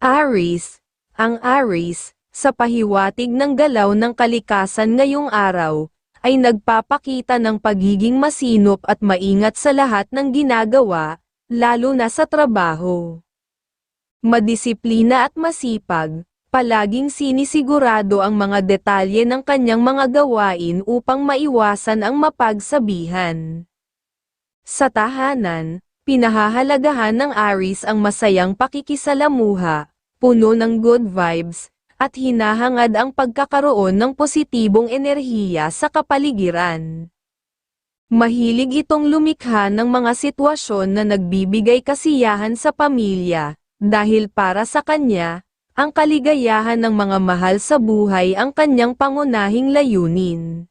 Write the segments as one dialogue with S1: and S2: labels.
S1: Aries, ang Aries, sa pahiwatig ng galaw ng kalikasan ngayong araw, ay nagpapakita ng pagiging masinop at maingat sa lahat ng ginagawa, lalo na sa trabaho. Madisiplina at masipag, palaging sinisigurado ang mga detalye ng kanyang mga gawain upang maiwasan ang mapagsabihan. Sa tahanan, pinahahalagahan ng Aries ang masayang pakikisalamuha, puno ng good vibes, at hinahangad ang pagkakaroon ng positibong enerhiya sa kapaligiran. Mahilig itong lumikha ng mga sitwasyon na nagbibigay kasiyahan sa pamilya, dahil para sa kanya, ang kaligayahan ng mga mahal sa buhay ang kanyang pangunahing layunin.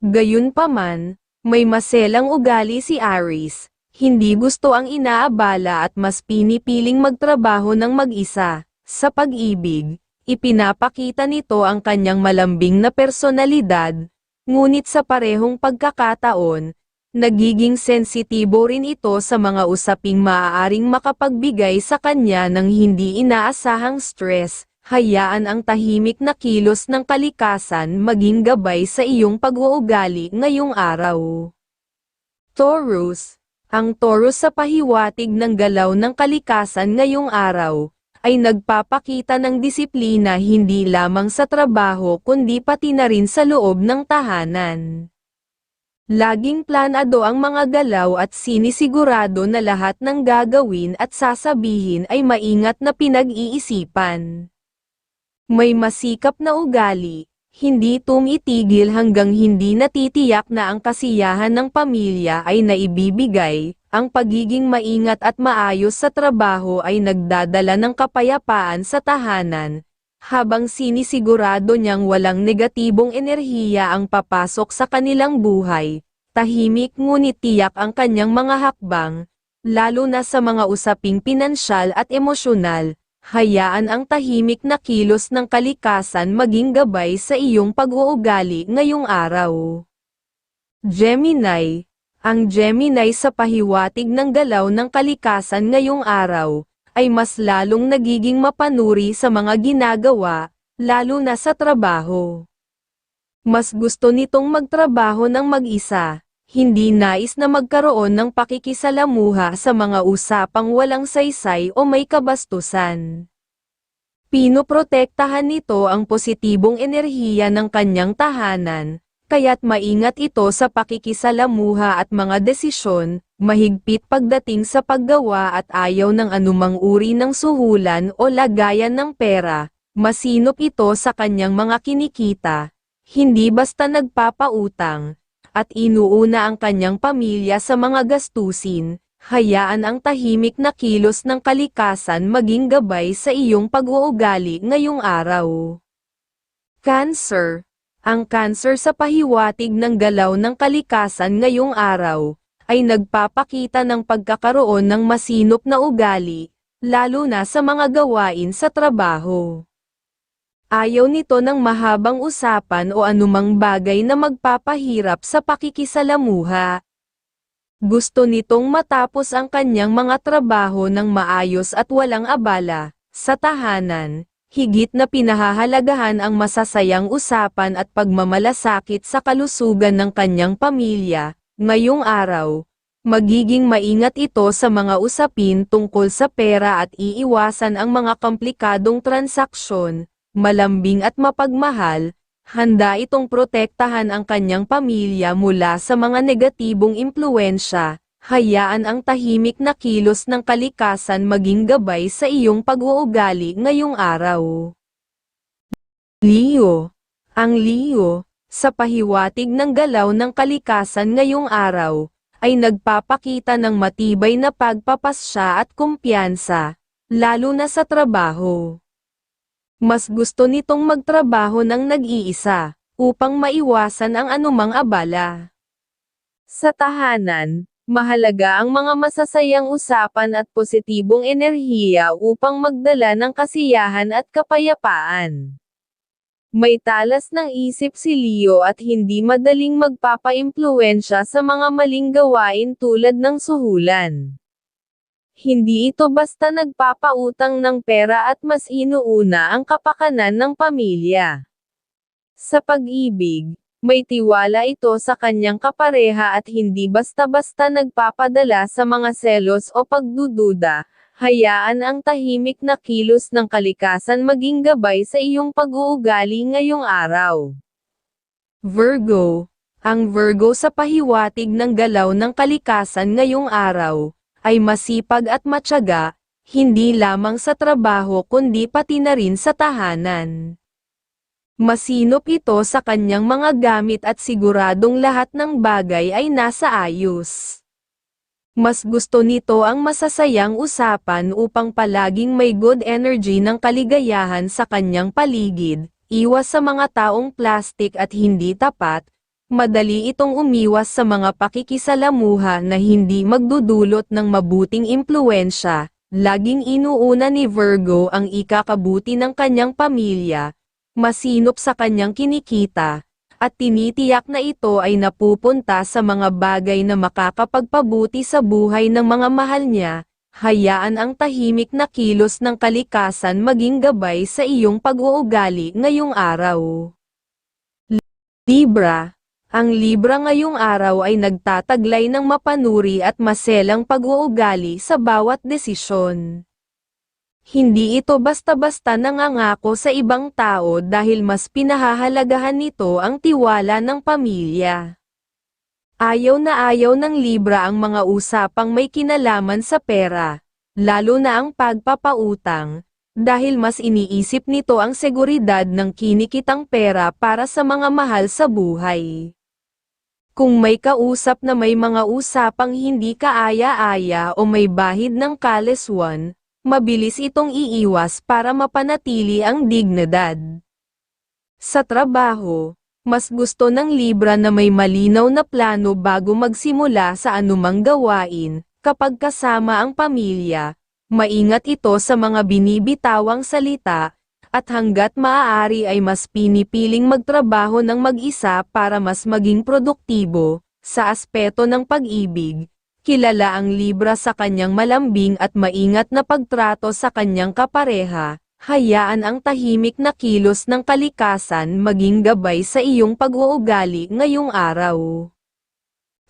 S1: Gayunpaman, may maselang ugali si Aries, hindi gusto ang inaabala at mas pinipiling magtrabaho ng mag-isa. Sa pag-ibig, ipinapakita nito ang kanyang malambing na personalidad, ngunit sa parehong pagkakataon, nagiging sensitibo rin ito sa mga usaping maaaring makapagbigay sa kanya ng hindi inaasahang stress, hayaan ang tahimik na kilos ng kalikasan maging gabay sa iyong pag-uugali ngayong araw. Taurus ang Taurus sa pahiwatig ng galaw ng kalikasan ngayong araw, ay nagpapakita ng disiplina hindi lamang sa trabaho kundi pati na rin sa loob ng tahanan. Laging planado ang mga galaw at sinisigurado na lahat ng gagawin at sasabihin ay maingat na pinag-iisipan. May masikap na ugali, hindi tumitigil hanggang hindi natitiyak na ang kasiyahan ng pamilya ay naibibigay, ang pagiging maingat at maayos sa trabaho ay nagdadala ng kapayapaan sa tahanan, habang sinisigurado niyang walang negatibong enerhiya ang papasok sa kanilang buhay, tahimik ngunit tiyak ang kanyang mga hakbang, lalo na sa mga usaping pinansyal at emosyonal, hayaan ang tahimik na kilos ng kalikasan maging gabay sa iyong pag-uugali ngayong araw. Gemini Ang Gemini sa pahiwatig ng galaw ng kalikasan ngayong araw, ay mas lalong nagiging mapanuri sa mga ginagawa, lalo na sa trabaho. Mas gusto nitong magtrabaho ng mag-isa, hindi nais na magkaroon ng pakikisalamuha sa mga usapang walang saysay o may kabastusan. Pinoprotektahan nito ang positibong enerhiya ng kanyang tahanan, kaya't maingat ito sa pakikisalamuha at mga desisyon, mahigpit pagdating sa paggawa at ayaw ng anumang uri ng suhulan o lagayan ng pera, masinop ito sa kanyang mga kinikita, hindi basta nagpapautang, at inuuna ang kanyang pamilya sa mga gastusin, hayaan ang tahimik na kilos ng kalikasan maging gabay sa iyong pag-uugali ngayong araw. Cancer Ang cancer sa pahiwatig ng galaw ng kalikasan ngayong araw, ay nagpapakita ng pagkakaroon ng masinop na ugali, lalo na sa mga gawain sa trabaho. Ayaw nito ng mahabang usapan o anumang bagay na magpapahirap sa pakikisalamuha. Gusto nitong matapos ang kanyang mga trabaho ng maayos at walang abala, sa tahanan, higit na pinahahalagahan ang masasayang usapan at pagmamalasakit sa kalusugan ng kanyang pamilya, ngayong araw, magiging maingat ito sa mga usapin tungkol sa pera at iiwasan ang mga komplikadong transaksyon, malambing at mapagmahal, handa itong protektahan ang kanyang pamilya mula sa mga negatibong impluensya, hayaan ang tahimik na kilos ng kalikasan maging gabay sa iyong pag-uugali ngayong araw. Leo Ang Leo, sa pahiwatig ng galaw ng kalikasan ngayong araw, ay nagpapakita ng matibay na pagpapasya at kumpiyansa, lalo na sa trabaho. Mas gusto nitong magtrabaho ng nag-iisa, upang maiwasan ang anumang abala. Sa tahanan, mahalaga ang mga masasayang usapan at positibong enerhiya upang magdala ng kasiyahan at kapayapaan. May talas ng isip si Leo at hindi madaling magpapaimpluensya sa mga maling gawain tulad ng suhulan. Hindi ito basta nagpapautang ng pera at mas inuuna ang kapakanan ng pamilya. Sa pag-ibig, may tiwala ito sa kanyang kapareha at hindi basta-basta nagpapadala sa mga selos o pagdududa, hayaan ang tahimik na kilos ng kalikasan maging gabay sa iyong pag-uugali ngayong araw. Virgo Ang Virgo sa pahiwatig ng galaw ng kalikasan ngayong araw, ay masipag at matyaga, hindi lamang sa trabaho kundi pati na rin sa tahanan. Masinop ito sa kanyang mga gamit at siguradong lahat ng bagay ay nasa ayos. Mas gusto nito ang masasayang usapan upang palaging may good energy ng kaligayahan sa kanyang paligid, iwas sa mga taong plastic at hindi tapat, madali itong umiwas sa mga pakikisalamuha na hindi magdudulot ng mabuting impluensya, laging inuuna ni Virgo ang ikakabuti ng kanyang pamilya, masinop sa kanyang kinikita, at tinitiyak na ito ay napupunta sa mga bagay na makakapagpabuti sa buhay ng mga mahal niya, hayaan ang tahimik na kilos ng kalikasan maging gabay sa iyong pag-uugali ngayong araw. Libra Ang Libra ngayong araw ay nagtataglay ng mapanuri at maselang pag-uugali sa bawat desisyon. Hindi ito basta-basta nangangako sa ibang tao dahil mas pinahahalagahan nito ang tiwala ng pamilya. Ayaw na ayaw ng Libra ang mga usapang may kinalaman sa pera, lalo na ang pagpapautang, dahil mas iniisip nito ang seguridad ng kinikitang pera para sa mga mahal sa buhay. Kung may kausap na may mga usapang hindi kaaya-aya o may bahid ng kaleswan, mabilis itong iiwas para mapanatili ang dignidad. Sa trabaho, mas gusto ng Libra na may malinaw na plano bago magsimula sa anumang gawain, kapag kasama ang pamilya, maingat ito sa mga binibitawang salita, at hanggat maaari ay mas pinipiling magtrabaho ng mag-isa para mas maging produktibo, sa aspeto ng pag-ibig, kilala ang Libra sa kanyang malambing at maingat na pagtrato sa kanyang kapareha, hayaan ang tahimik na kilos ng kalikasan maging gabay sa iyong pag-uugali ngayong araw.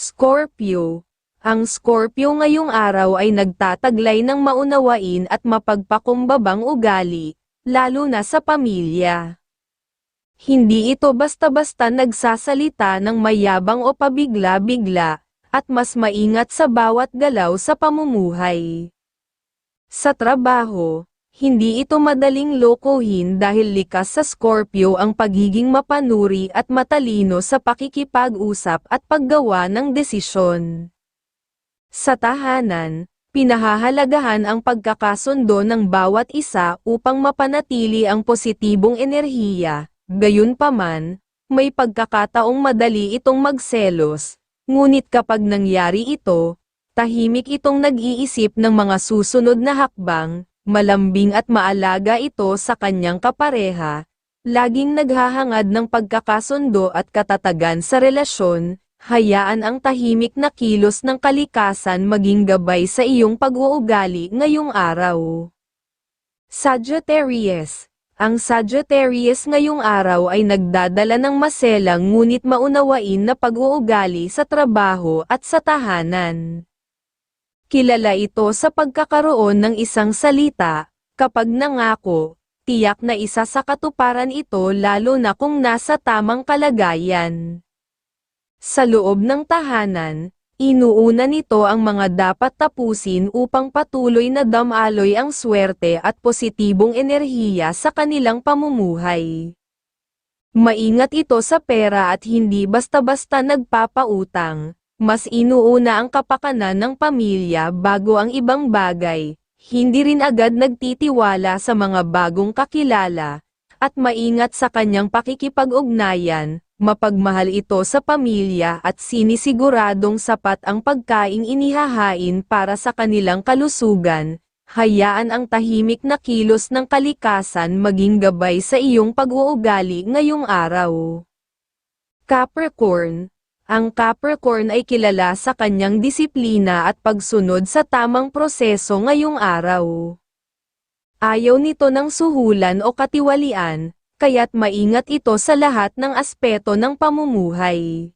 S1: Scorpio Ang Scorpio ngayong araw ay nagtataglay ng maunawain at mapagpakumbabang ugali, lalo na sa pamilya. Hindi ito basta-basta nagsasalita ng mayabang o pabigla-bigla, at mas maingat sa bawat galaw sa pamumuhay. Sa trabaho, hindi ito madaling lokohin dahil likas sa Scorpio ang pagiging mapanuri at matalino sa pakikipag-usap at paggawa ng desisyon. Sa tahanan, pinahahalagahan ang pagkakasundo ng bawat isa upang mapanatili ang positibong enerhiya, gayunpaman, may pagkakataong madali itong magselos, Ngunit kapag nangyari ito, tahimik itong nag-iisip ng mga susunod na hakbang, malambing at maalaga ito sa kanyang kapareha, laging naghahangad ng pagkakasundo at katatagan sa relasyon, hayaan ang tahimik na kilos ng kalikasan maging gabay sa iyong pag-uugali ngayong araw. Sagittarius ang Sagittarius ngayong araw ay nagdadala ng maselang ngunit maunawain na pag-uugali sa trabaho at sa tahanan. Kilala ito sa pagkakaroon ng isang salita, kapag nangako, tiyak na isa sa katuparan ito lalo na kung nasa tamang kalagayan. Sa loob ng tahanan, Inuuna nito ang mga dapat tapusin upang patuloy na damaloy ang swerte at positibong enerhiya sa kanilang pamumuhay. Maingat ito sa pera at hindi basta-basta nagpapautang, mas inuuna ang kapakanan ng pamilya bago ang ibang bagay, hindi rin agad nagtitiwala sa mga bagong kakilala, at maingat sa kanyang pakikipag-ugnayan, mapagmahal ito sa pamilya at sinisiguradong sapat ang pagkaing inihahain para sa kanilang kalusugan, hayaan ang tahimik na kilos ng kalikasan maging gabay sa iyong pag-uugali ngayong araw. Capricorn, Ang Capricorn ay kilala sa kanyang disiplina at pagsunod sa tamang proseso ngayong araw. Ayaw nito ng suhulan o katiwalian, kaya't maingat ito sa lahat ng aspeto ng pamumuhay.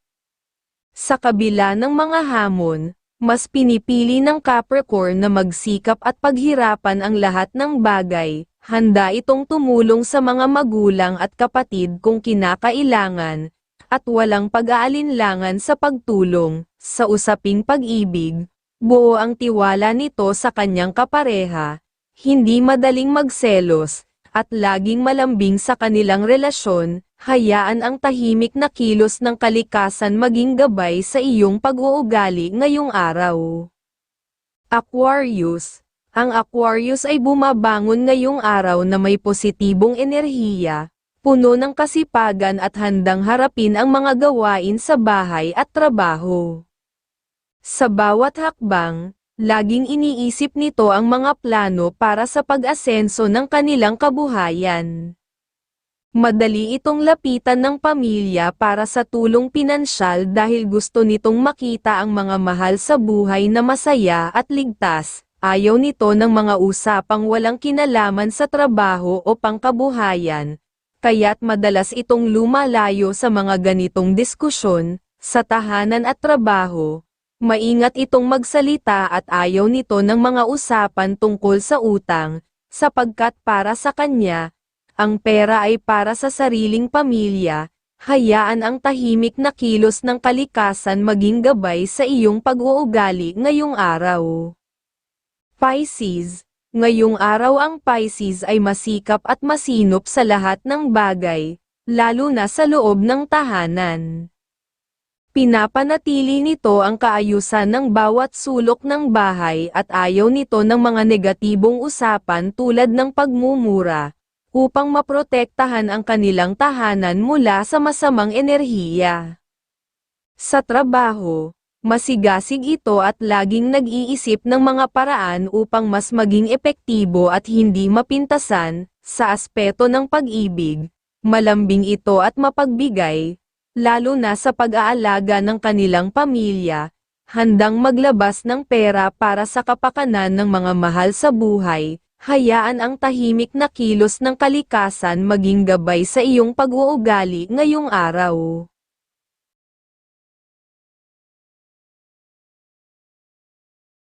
S1: Sa kabila ng mga hamon, mas pinipili ng Capricorn na magsikap at paghirapan ang lahat ng bagay, handa itong tumulong sa mga magulang at kapatid kung kinakailangan, at walang pag-aalinlangan sa pagtulong, sa usaping pag-ibig, buo ang tiwala nito sa kanyang kapareha, hindi madaling magselos, at laging malambing sa kanilang relasyon, hayaan ang tahimik na kilos ng kalikasan maging gabay sa iyong pag-uugali ngayong araw. Aquarius Ang Aquarius ay bumabangon ngayong araw na may positibong enerhiya, puno ng kasipagan at handang harapin ang mga gawain sa bahay at trabaho. Sa bawat hakbang, laging iniisip nito ang mga plano para sa pag-asenso ng kanilang kabuhayan. Madali itong lapitan ng pamilya para sa tulong pinansyal dahil gusto nitong makita ang mga mahal sa buhay na masaya at ligtas, ayaw nito ng mga usapang walang kinalaman sa trabaho o pangkabuhayan, kaya't madalas itong lumalayo sa mga ganitong diskusyon, sa tahanan at trabaho, Maingat itong magsalita at ayaw nito ng mga usapan tungkol sa utang, sapagkat para sa kanya, ang pera ay para sa sariling pamilya, hayaan ang tahimik na kilos ng kalikasan maging gabay sa iyong pag-uugali ngayong araw. Pisces Ngayong araw ang Pisces ay masikap at masinop sa lahat ng bagay, lalo na sa loob ng tahanan. Pinapanatili nito ang kaayusan ng bawat sulok ng bahay at ayaw nito ng mga negatibong usapan tulad ng pagmumura, upang maprotektahan ang kanilang tahanan mula sa masamang enerhiya. Sa trabaho, masigasig ito at laging nag-iisip ng mga paraan upang mas maging epektibo at hindi mapintasan, sa aspeto ng pag-ibig, malambing ito at mapagbigay, lalo na sa pag-aalaga ng kanilang pamilya, handang maglabas ng pera para sa kapakanan ng mga mahal sa buhay, hayaan ang tahimik na kilos ng kalikasan maging gabay sa iyong pag-uugali ngayong araw.